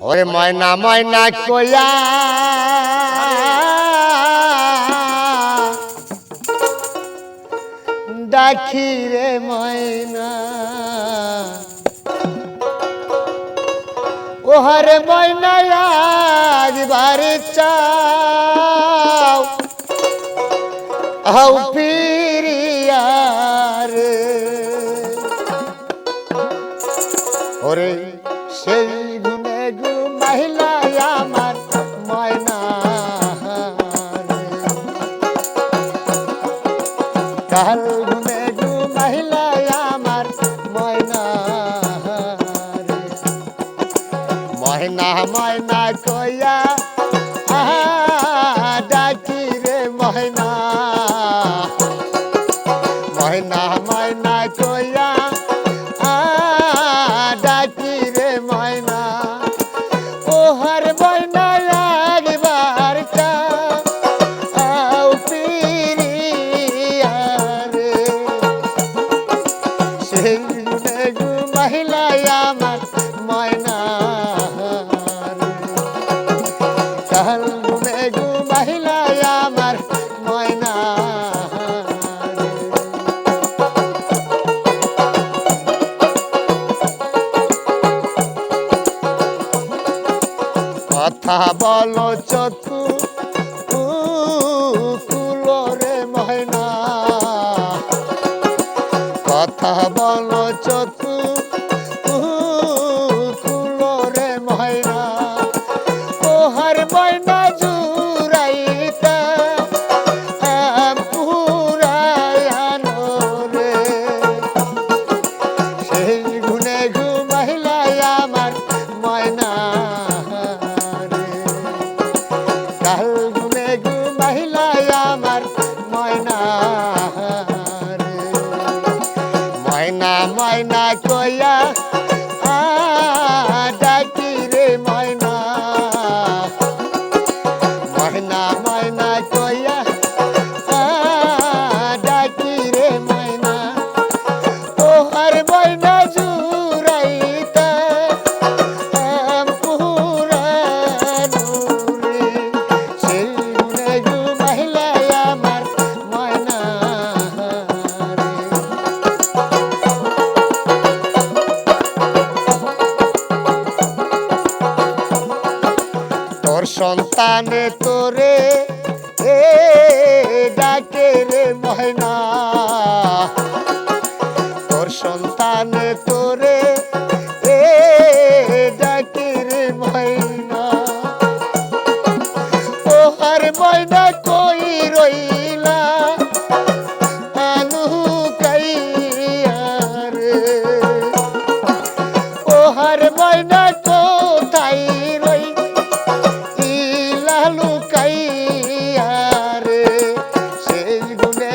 ওরে ময়না ময়না কোলা। দেখি রে ময়না। ওহরে ময়না আজ বারে চাও হাউ ময়না ময়না কইয়া কথা বলো চতু কুলরে ময়না। কথা বলো চতু ময়না ময়না কয়া সন্তানে তোরে এ ডাকে রে ময়না। তোর সন্তান তোরে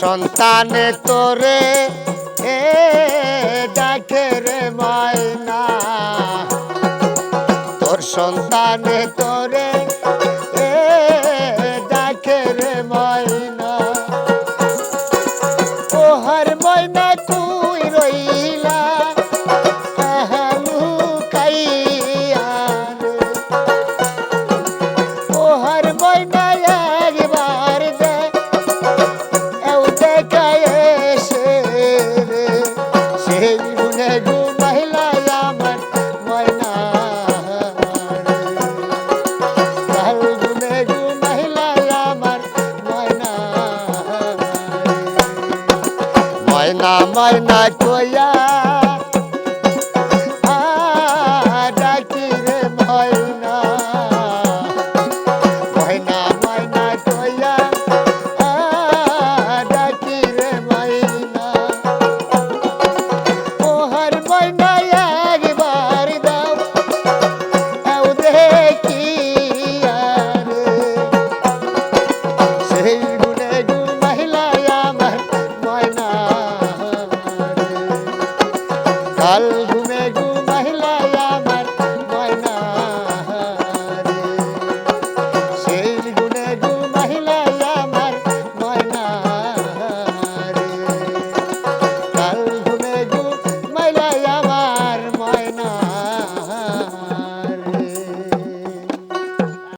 সন্তান তোরে এ ডাকে রে মাইনা। তোর সন্তান তোরে al